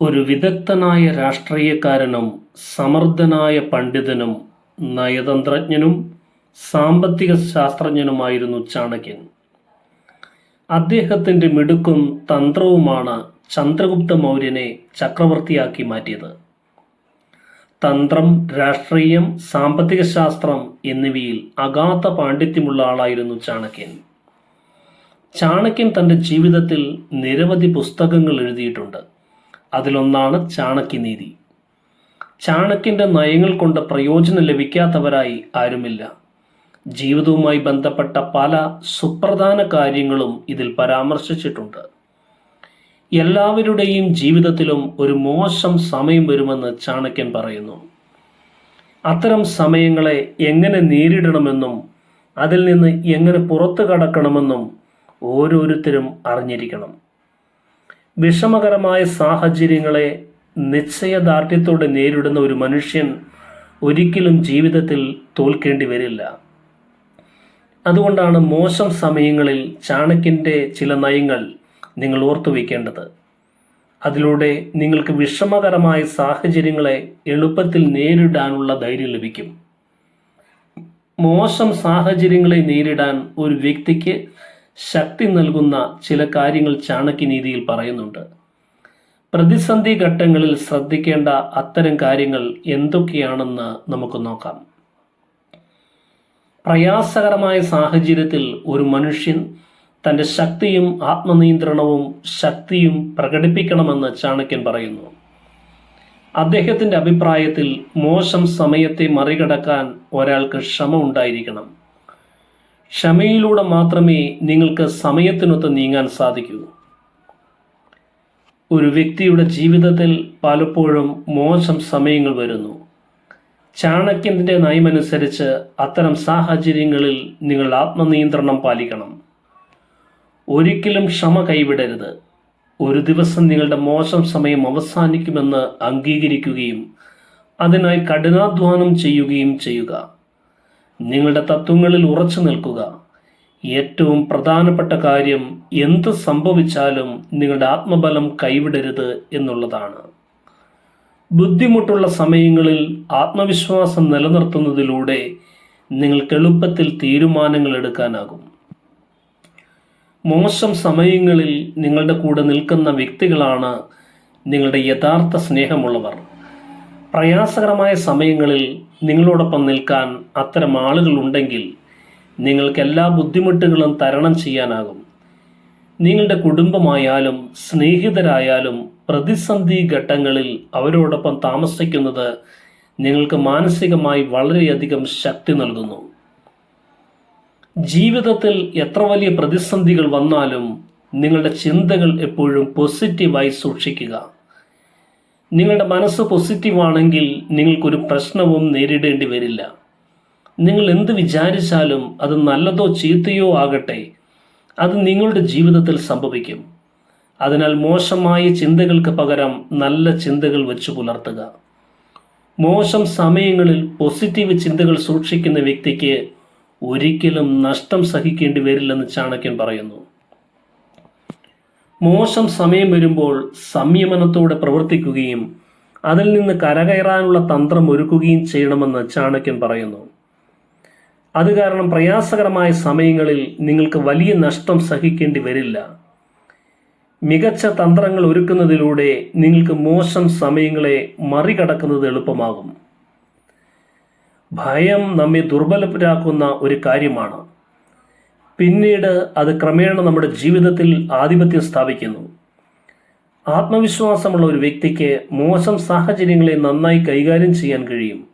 ഒരു വിദഗ്ധനായ രാഷ്ട്രീയക്കാരനും സമർത്ഥനായ പണ്ഡിതനും നയതന്ത്രജ്ഞനും സാമ്പത്തിക ശാസ്ത്രജ്ഞനുമായിരുന്നു ചാണക്യൻ. അദ്ദേഹത്തിന്റെ മിടുക്കും തന്ത്രവുമാണ് ചന്ദ്രഗുപ്ത മൗര്യനെ ചക്രവർത്തിയാക്കി മാറ്റിയത്. തന്ത്രം രാഷ്ട്രീയം സാമ്പത്തിക ശാസ്ത്രം എന്നിവയിൽ അഗാധ പാണ്ഡിത്യമുള്ള ആളായിരുന്നു ചാണക്യൻ. ചാണക്യൻ തന്റെ ജീവിതത്തിൽ നിരവധി പുസ്തകങ്ങൾ എഴുതിയിട്ടുണ്ട്. അതിലൊന്നാണ് ചാണക്യനീതി. ചാണക്യന്റെ നയങ്ങൾ കൊണ്ട് പ്രയോജനം ലഭിക്കാത്തവരായി ആരുമില്ല. ജീവിതവുമായി ബന്ധപ്പെട്ട പല സുപ്രധാന കാര്യങ്ങളും ഇതിൽ പരാമർശിച്ചിട്ടുണ്ട്. എല്ലാവരുടെയും ജീവിതത്തിലും ഒരു മോശം സമയം വരുമെന്ന് ചാണക്യൻ പറയുന്നു. അത്തരം സമയങ്ങളെ എങ്ങനെ നേരിടണമെന്നും അതിൽ നിന്ന് എങ്ങനെ പുറത്തു കടക്കണമെന്നും ഓരോരുത്തരും അറിഞ്ഞിരിക്കണം. വിഷമകരമായ സാഹചര്യങ്ങളെ നിശ്ചയദാർഢ്യത്തോടെ നേരിടുന്ന ഒരു മനുഷ്യൻ ഒരിക്കലും ജീവിതത്തിൽ തോൽക്കേണ്ടി വരില്ല. അതുകൊണ്ടാണ് മോശം സമയങ്ങളിൽ ചാണക്യന്റെ ചില നയങ്ങൾ നിങ്ങൾ ഓർത്തു വയ്ക്കേണ്ടത്. അതിലൂടെ നിങ്ങൾക്ക് വിഷമകരമായ സാഹചര്യങ്ങളെ എളുപ്പത്തിൽ നേരിടാനുള്ള ധൈര്യം ലഭിക്കും. മോശം സാഹചര്യങ്ങളെ നേരിടാൻ ഒരു വ്യക്തിക്ക് ശക്തി നൽകുന്ന ചില കാര്യങ്ങൾ ചാണക്യനീതിയിൽ പറയുന്നുണ്ട്. പ്രതിസന്ധി ഘട്ടങ്ങളിൽ ശ്രദ്ധിക്കേണ്ട അത്തരം കാര്യങ്ങൾ എന്തൊക്കെയാണെന്ന് നമുക്ക് നോക്കാം. പ്രയാസകരമായ സാഹചര്യത്തിൽ ഒരു മനുഷ്യൻ തന്റെ ശക്തിയും ആത്മനിയന്ത്രണവും ശക്തിയും പ്രകടിപ്പിക്കണമെന്ന് ചാണക്യൻ പറയുന്നു. അദ്ദേഹത്തിന്റെ അഭിപ്രായത്തിൽ മോശം സമയത്തെ മറികടക്കാൻ ഒരാൾക്ക് ക്ഷമ ഉണ്ടായിരിക്കണം ക്ഷമയിലൂടെ മാത്രമേ നിങ്ങൾക്ക് സമയത്തിനൊത്ത് നീങ്ങാൻ സാധിക്കൂ. ഒരു വ്യക്തിയുടെ ജീവിതത്തിൽ പലപ്പോഴും മോശം സമയങ്ങൾ വരുന്നു. ചാണക്യന്റെ നയമനുസരിച്ച് അത്തരം സാഹചര്യങ്ങളിൽ നിങ്ങൾ ആത്മനിയന്ത്രണം പാലിക്കണം. ഒരിക്കലും ക്ഷമ കൈവിടരുത്. ഒരു ദിവസം നിങ്ങളുടെ മോശം സമയം അവസാനിക്കുമെന്ന് അംഗീകരിക്കുകയും അതിനായി കഠിനാധ്വാനം ചെയ്യുകയും ചെയ്യുക. നിങ്ങളുടെ തത്വങ്ങളിൽ ഉറച്ചു നിൽക്കുക. ഏറ്റവും പ്രധാനപ്പെട്ട കാര്യം എന്ത് സംഭവിച്ചാലും നിങ്ങളുടെ ആത്മബലം കൈവിടരുത് എന്നുള്ളതാണ്. ബുദ്ധിമുട്ടുള്ള സമയങ്ങളിൽ ആത്മവിശ്വാസം നിലനിർത്തുന്നതിലൂടെ നിങ്ങൾക്ക് എളുപ്പത്തിൽ തീരുമാനങ്ങൾ എടുക്കാനാകും. മോശം സമയങ്ങളിൽ നിങ്ങളുടെ കൂടെ നിൽക്കുന്ന വ്യക്തികളാണ് നിങ്ങളുടെ യഥാർത്ഥ സ്നേഹമുള്ളവർ. പ്രയാസകരമായ സമയങ്ങളിൽ നിങ്ങളോടൊപ്പം നിൽക്കാൻ അത്തരം ആളുകൾ ഉണ്ടെങ്കിൽ നിങ്ങൾക്ക് എല്ലാ ബുദ്ധിമുട്ടുകളും തരണം ചെയ്യാനാകും. നിങ്ങളുടെ കുടുംബമായാലും സ്നേഹിതരായാലും പ്രതിസന്ധി ഘട്ടങ്ങളിൽ അവരോടൊപ്പം താമസിക്കുന്നത് നിങ്ങൾക്ക് മാനസികമായി വളരെയധികം ശക്തി നൽകുന്നു. ജീവിതത്തിൽ എത്ര വലിയ പ്രതിസന്ധികൾ വന്നാലും നിങ്ങളുടെ ചിന്തകൾ എപ്പോഴും പോസിറ്റീവായി സൂക്ഷിക്കുക. നിങ്ങളുടെ മനസ്സ് പോസിറ്റീവാണെങ്കിൽ നിങ്ങൾക്കൊരു പ്രശ്നവും നേരിടേണ്ടി വരില്ല. നിങ്ങൾ എന്ത് വിചാരിച്ചാലും അത് നല്ലതോ ചീത്തയോ ആകട്ടെ അത് നിങ്ങളുടെ ജീവിതത്തിൽ സംഭവിക്കും. അതിനാൽ മോശമായ ചിന്തകൾക്ക് പകരം നല്ല ചിന്തകൾ വെച്ച് പുലർത്തുക. മോശം സമയങ്ങളിൽ പോസിറ്റീവ് ചിന്തകൾ സൂക്ഷിക്കുന്ന വ്യക്തിക്ക് ഒരിക്കലും നഷ്ടം സഹിക്കേണ്ടി വരില്ലെന്ന് ചാണക്യൻ പറയുന്നു. മോശം സമയം വരുമ്പോൾ സംയമനത്തോടെ പ്രവർത്തിക്കുകയും അതിൽ നിന്ന് കരകയറാനുള്ള തന്ത്രം ഒരുക്കുകയും ചെയ്യണമെന്ന് ചാണക്യൻ പറയുന്നു. അത് കാരണം പ്രയാസകരമായ സമയങ്ങളിൽ നിങ്ങൾക്ക് വലിയ നഷ്ടം സഹിക്കേണ്ടി വരില്ല. മികച്ച തന്ത്രങ്ങൾ ഒരുക്കുന്നതിലൂടെ നിങ്ങൾക്ക് മോശം സമയങ്ങളെ മറികടക്കുന്നത് എളുപ്പമാകും. ഭയം നമ്മെ ദുർബലരാക്കുന്ന ഒരു കാര്യമാണ്. പിന്നീട് അത് ക്രമേണ നമ്മുടെ ജീവിതത്തിൽ ആധിപത്യം സ്ഥാപിക്കുന്നു. ആത്മവിശ്വാസമുള്ള ഒരു വ്യക്തിക്ക് മോശം സാഹചര്യങ്ങളെ നന്നായി കൈകാര്യം ചെയ്യാൻ കഴിയും.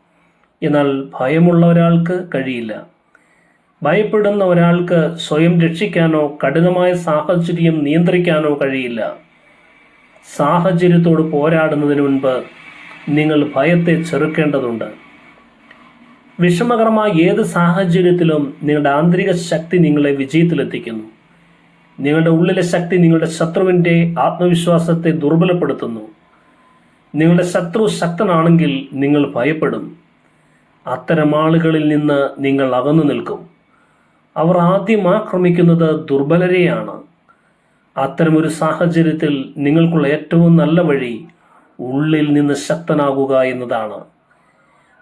എന്നാൽ ഭയമുള്ള ഒരാൾക്ക് കഴിയില്ല. ഭയപ്പെടുന്ന ഒരാൾക്ക് സ്വയം രക്ഷിക്കാനോ കഠിനമായ സാഹചര്യം നിയന്ത്രിക്കാനോ കഴിയില്ല. സാഹചര്യത്തോട് പോരാടുന്നതിന് മുൻപ് നിങ്ങൾ ഭയത്തെ ചെറുക്കേണ്ടതുണ്ട്. വിഷമകരമായ ഏത് സാഹചര്യത്തിലും നിങ്ങളുടെ ആന്തരിക ശക്തി നിങ്ങളെ വിജയത്തിലെത്തിക്കുന്നു. നിങ്ങളുടെ ഉള്ളിലെ ശക്തി നിങ്ങളുടെ ശത്രുവിന്റെ ആത്മവിശ്വാസത്തെ ദുർബലപ്പെടുത്തുന്നു. നിങ്ങളുടെ ശത്രു ശക്തനാണെങ്കിൽ നിങ്ങൾ ഭയപ്പെടും. അത്തരം ആളുകളിൽ നിന്ന് നിങ്ങൾ അകന്നു നിൽക്കും. അവർ ആദ്യം ആക്രമിക്കുന്നത് ദുർബലരെയാണ്. അത്തരമൊരു സാഹചര്യത്തിൽ നിങ്ങൾക്കുള്ള ഏറ്റവും നല്ല വഴി ഉള്ളിൽ നിന്ന് ശക്തനാകുക എന്നതാണ്.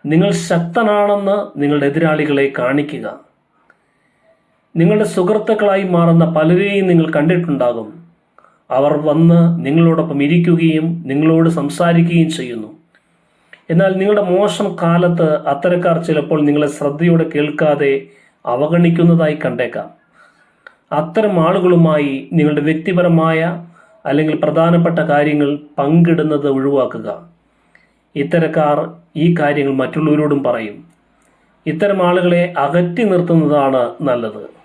നിങ്ങൾ ശക്തനാണെന്ന് നിങ്ങളുടെ എതിരാളികളെ കാണിക്കുക. നിങ്ങളുടെ സുഹൃത്തുക്കളായി മാറുന്ന പലരെയും നിങ്ങൾ കണ്ടിട്ടുണ്ടാകും. അവർ വന്ന് നിങ്ങളോടൊപ്പം ഇരിക്കുകയും നിങ്ങളോട് സംസാരിക്കുകയും ചെയ്യുന്നു. എന്നാൽ നിങ്ങളുടെ മോശം കാലത്ത് അത്തരക്കാർ ചിലപ്പോൾ നിങ്ങളെ ശ്രദ്ധയോടെ കേൾക്കാതെ അവഗണിക്കുന്നതായി കണ്ടേക്കാം. അത്തരം ആളുകളുമായി നിങ്ങളുടെ വ്യക്തിപരമായ അല്ലെങ്കിൽ പ്രധാനപ്പെട്ട കാര്യങ്ങൾ പങ്കിടുന്നത് ഒഴിവാക്കുക. ഇത്തരക്കാർ ഈ കാര്യങ്ങൾ മറ്റുള്ളവരോടും പറയും. ഇത്തരം ആളുകളെ അകറ്റി നിർത്തുന്നതാണ് നല്ലത്.